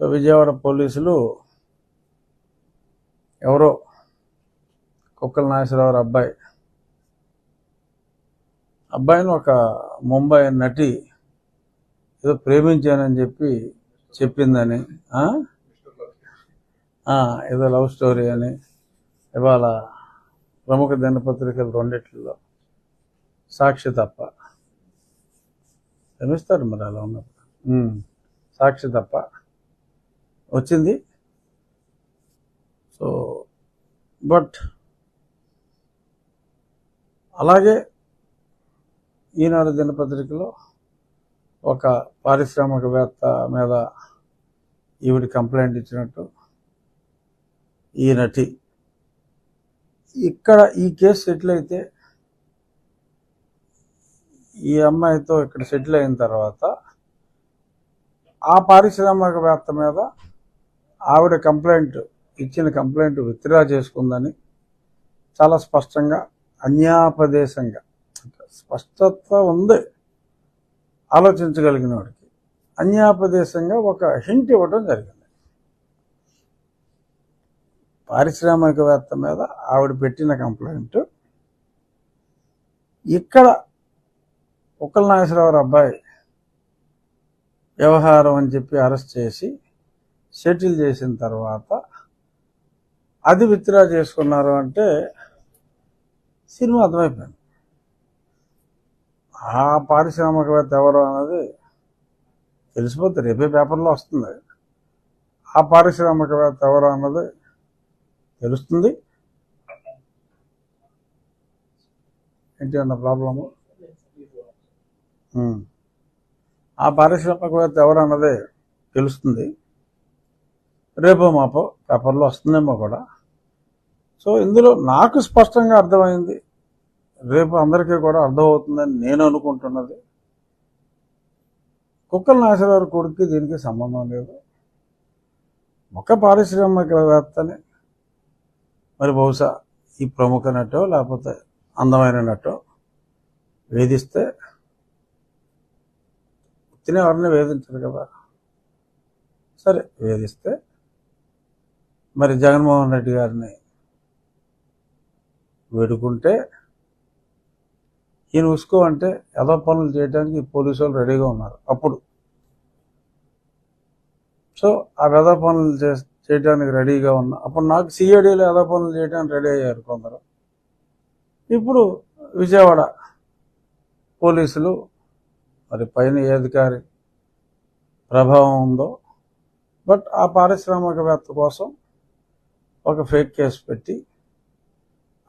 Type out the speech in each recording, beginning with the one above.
So Vijayawada పోలీసులు ఎవరో కుక్కల నాగేశ్వరరావు అబ్బాయి. అబ్బాయిని ఒక ముంబై నటి ఏదో ప్రేమించానని చెప్పి చెప్పిందని ఏదో లవ్ స్టోరీ అని ఇవాళ ప్రముఖ దినపత్రికలు రెండిట్లో సాక్షి తప్ప. క్షమిస్తారు మరి అలా ఉన్నప్పుడు. సాక్షి తప్ప. వచ్చింది. సో బట్ అలాగే ఈనాడు దినపత్రికలో ఒక పారిశ్రామికవేత్త మీద ఈవిడ కంప్లైంట్ ఇచ్చినట్టు ఈ నటి. ఇక్కడ ఈ కేసు సెటిల్ అయితే ఈ అమ్మాయితో ఇక్కడ సెటిల్ అయిన తర్వాత ఆ పారిశ్రామికవేత్త మీద ఆవిడ కంప్లైంట్ ఇచ్చిన కంప్లైంట్ విత్డ్రా చేసుకుందని చాలా స్పష్టంగా అన్యాపదేశంగా స్పష్టత ఉంది ఆలోచించగలిగిన వాడికి. అన్యాపదేశంగా ఒక హింట్ ఇవ్వడం జరిగింది. పారిశ్రామికవేత్త మీద ఆవిడ పెట్టిన కంప్లైంట్ ఇక్కడ ఉక్కల నాగేశ్వరరావు అబ్బాయి వ్యవహారం అని చెప్పి అరెస్ట్ చేసి సెటిల్ చేసిన తర్వాత అది విత్డ్రా చేసుకున్నారు అంటే సినిమా అర్థమైపోయింది. ఆ పారిశ్రామికవేత్త ఎవరు అన్నది తెలిసిపోతే రేపే పేపర్లో వస్తుంది. ఆ పారిశ్రామికవేత్త ఎవరు అన్నది తెలుస్తుంది. ఏంటి అన్న ప్రాబ్లము? ఆ పారిశ్రామికవేత్త ఎవరు అన్నది తెలుస్తుంది. రేపో మాపో పేపర్లో వస్తుందేమో కూడా. సో ఇందులో నాకు స్పష్టంగా అర్థమైంది. రేపు అందరికీ కూడా అర్థమవుతుందని నేను అనుకుంటున్నది. కుక్కల నాశరావు కొడుకు దీనికి సంబంధం లేదు. ఒక పారిశ్రామికవేత్తని మరి బహుశా ఈ ప్రముఖ నటో లేకపోతే అందమైన నటో వేధిస్తే తినేవారిని వేధించరు కదా. సరే వేధిస్తే మరి జగన్మోహన్ రెడ్డి గారిని వేడుకుంటే ఈయన ఉసుకో అంటే ఎలా పనులు చేయడానికి ఈ పోలీసు వాళ్ళు రెడీగా ఉన్నారు అప్పుడు. సో ఆ వ్యధా పనులు చే చేయడానికి రెడీగా ఉన్నా అప్పుడు నాకు సిఐడిలో వ్యధా పనులు చేయడానికి రెడీ అయ్యారు కొందరు. ఇప్పుడు విజయవాడ పోలీసులు మరి పైన ఏ అధికారి ప్రభావం ఉందో బట్ ఆ పారిశ్రామికవేత్త కోసం ఒక ఫేక్ కేసు పెట్టి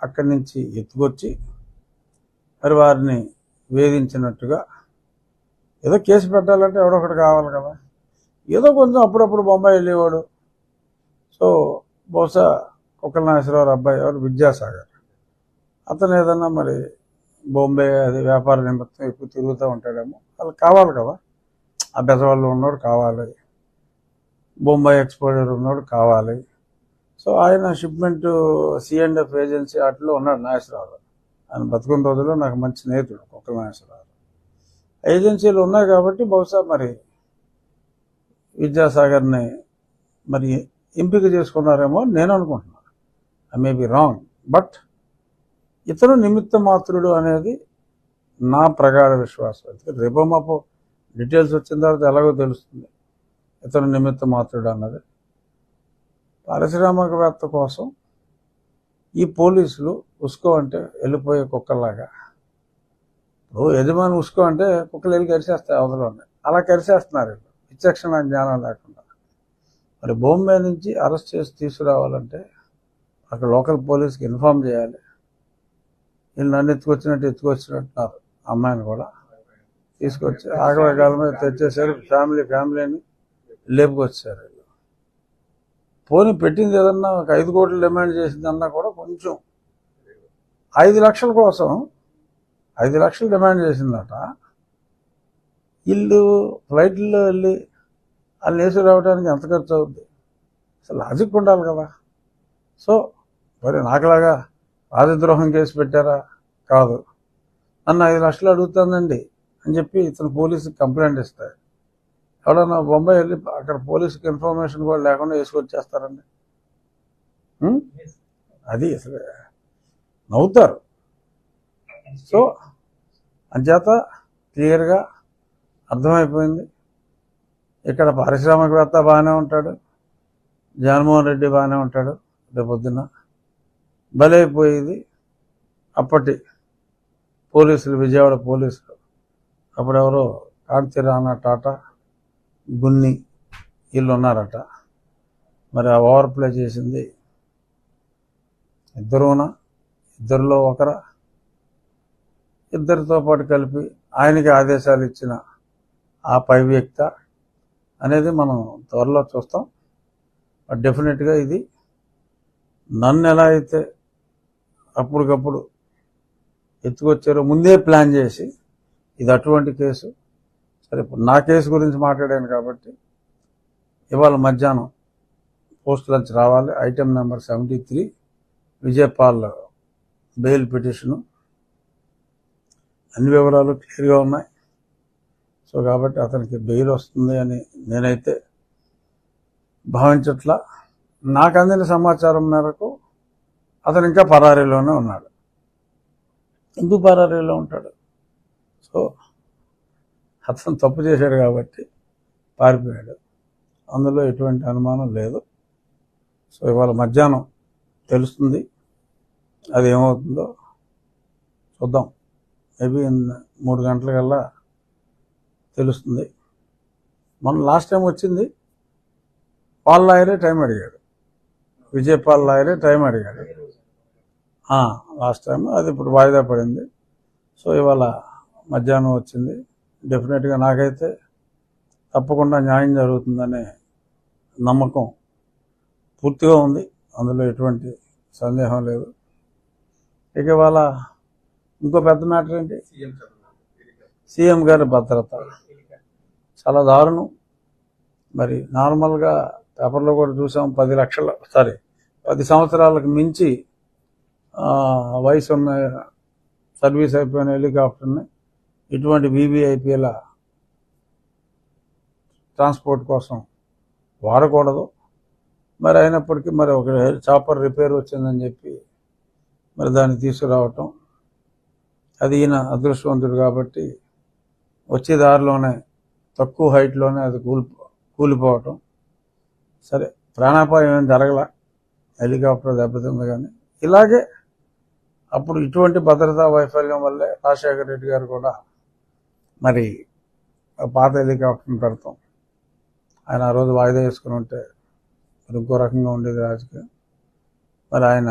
అక్కడి నుంచి ఎత్తుకొచ్చి మరి వారిని వేధించినట్టుగా ఏదో కేసు పెట్టాలంటే ఎవడొకటి కావాలి కదా. ఏదో కొంచెం అప్పుడప్పుడు బొంబాయి వెళ్ళేవాడు. సో బహుశా కుక్కల నాగేశ్వరరావు అబ్బాయి ఎవరు? విద్యాసాగర్. అతను ఏదన్నా మరి బొంబే అది వ్యాపార నిమిత్తం ఎక్కువ తిరుగుతూ ఉంటాడేమో. వాళ్ళు కావాలి కదా. ఆ బెజవాళ్ళు ఉన్నోడు కావాలి. బొంబాయి ఎక్స్పోర్టర్ ఉన్నోడు కావాలి. సో ఆయన షిప్మెంట్ సిఎండ్ఎఫ్ ఏజెన్సీ వాటిలో ఉన్నాడు నాగేశ్వరరావు. ఆయన బతుకున్న రోజుల్లో నాకు మంచి స్నేహితుడు కుక్కల నాగేశ్వరరావు. ఏజెన్సీలు ఉన్నాయి కాబట్టి బహుశా మరి విద్యాసాగర్ని మరి ఎంపిక చేసుకున్నారేమో నేను అనుకుంటున్నాను. I may be wrong but ఇతను నిమిత్త మాత్రుడు అనేది నా ప్రగాఢ విశ్వాసం. అయితే రేపో మాపో డీటెయిల్స్ వచ్చిన తర్వాత ఎలాగో తెలుస్తుంది. ఇతను నిమిత్త మాత్రుడు అన్నది. పారిశ్రామికవేత్త కోసం ఈ పోలీసులు ఉసుకో అంటే వెళ్ళిపోయే కుక్కలాగా ఇప్పుడు యజమాని ఉసుకో అంటే కుక్కలు వెళ్ళి కరిచేస్తాయి అవతల అలా కరిచేస్తున్నారు వీళ్ళు. విచక్షణ జ్ఞానం లేకుండా. మరి బొంబే నుంచి అరెస్ట్ చేసి తీసుకురావాలంటే అక్కడ లోకల్ పోలీస్కి ఇన్ఫామ్ చేయాలి. వీళ్ళు నన్ను ఎత్తుకొచ్చినట్టు ఎత్తుకొచ్చినట్టున్నారు అమ్మాయిని కూడా తీసుకొచ్చి ఆగవేగాల మీద తెచ్చేసారు ఫ్యామిలీ ఫ్యామిలీని లేపుకొచ్చారు పోనీ పెట్టింది ఏదన్నా ఒక ఐదు కోట్లు డిమాండ్ చేసిందన్నా కూడా కొంచెం. ఐదు లక్షల కోసం ఐదు లక్షలు డిమాండ్ చేసిందట. ఇల్లు ఫ్లైట్లో వెళ్ళి వాళ్ళు వేసి రావడానికి ఎంత ఖర్చు అవుద్ది? అసలు లాజిక్ ఉండాలి కదా. సో మరి నాకులాగా రాజద్రోహం కేసు పెట్టారా? కాదు. నన్ను ఐదు లక్షలు అడుగుతానండి అని చెప్పి ఇతను పోలీసుకి కంప్లైంట్ ఇస్తాడు. ఎవడన్నా బొంబాయి వెళ్ళి అక్కడ పోలీసుకి ఇన్ఫర్మేషన్ కూడా లేకుండా వేసుకొచ్చేస్తారండి. అది అసలు నవ్వుతారు. సో అంచేత క్లియర్గా అర్థమైపోయింది. ఇక్కడ పారిశ్రామికవేత్త బాగానే ఉంటాడు. జగన్మోహన్ రెడ్డి బాగానే ఉంటాడు రేపొద్దున బలైపోయేది అప్పటి పోలీసులు విజయవాడ పోలీసులు. అప్పుడెవరో కాంతిరాణా టాటా గున్ని వీళ్ళు ఉన్నారట మరి ఆ ఓవర్ ప్లే చేసింది ఇద్దరునా? ఇద్దరిలో ఒకరా? ఇద్దరితో పాటు కలిపి ఆయనకి ఆదేశాలు ఇచ్చిన ఆ పై వ్యక్త అనేది మనం త్వరలో చూస్తాం. డెఫినెట్గా ఇది నన్ను ఎలా అయితే అప్పటికప్పుడు ఎత్తుకొచ్చారో ముందే ప్లాన్ చేసి ఇది అటువంటి కేసు. సరే ఇప్పుడు నా కేసు గురించి మాట్లాడాను కాబట్టి ఇవాళ మధ్యాహ్నం పోస్ట్ లంచ్ రావాలి. Item number seventy three Vijaypal bail petition. అన్ని వివరాలు క్లియర్గా ఉన్నాయి. సో కాబట్టి అతనికి బెయిల్ వస్తుంది అని నేనైతే భావించట్లా. నాకు అందిన సమాచారం మేరకు అతను ఇంకా పరారీలోనే ఉన్నాడు. ఎందుకు పరారీలో ఉంటాడు? సో హత్సన్ తప్పు చేశాడు కాబట్టి పారిపోయాడు. అందులో ఎటువంటి అనుమానం లేదు. సో ఇవాళ మధ్యాహ్నం తెలుస్తుంది. అది ఏమవుతుందో చూద్దాం. మేబీ మూడు గంటలకల్లా తెలుస్తుంది. మనం లాస్ట్ టైం వచ్చింది. పాల్ లాయరే టైం అడిగాడు. విజయపాల్ లాయరే టైం అడిగాడు. లాస్ట్ టైం అది ఇప్పుడు వాయిదా పడింది. సో ఇవాళ మధ్యాహ్నం వచ్చింది. డెఫినెట్గా నాకైతే తప్పకుండా న్యాయం జరుగుతుందనే నమ్మకం పూర్తిగా ఉంది. అందులో ఎటువంటి సందేహం లేదు. ఇక ఇవాళ ఇంకో పెద్ద మ్యాటర్ ఏంటి? సీఎం గారి భద్రత. చాలా దారుణం. మరి నార్మల్గా పేపర్లో కూడా చూసాం పది లక్షల సారీ పది సంవత్సరాలకు మించి వయసు ఉన్న సర్వీస్ అయిపోయిన హెలికాప్టర్ని ఇటువంటి వీవీఐపీల ట్రాన్స్పోర్ట్ కోసం వాడకూడదు. మరి అయినప్పటికీ మరి ఒక చాపర్ రిపేర్ వచ్చిందని చెప్పి మరి దాన్ని తీసుకురావటం అది ఈయన అదృష్టవంతుడు కాబట్టి వచ్చే దారిలోనే తక్కువ హైట్లోనే అది కూలి కూలిపోవటం. సరే ప్రాణాపాయం ఏం జరగల? హెలికాప్టర్ దెబ్బతింది కానీ. ఇలాగే అప్పుడు ఇటువంటి భద్రతా వైఫల్యం వల్లే రాజశేఖర రెడ్డి గారు కూడా మరి ఆ పాత హెలికాప్టర్ని పెడతాం. ఆయన ఆ రోజు వాయిదా వేసుకుని ఉంటే మరి ఇంకో రకంగా ఉండేది రాజకీయం. మరి ఆయన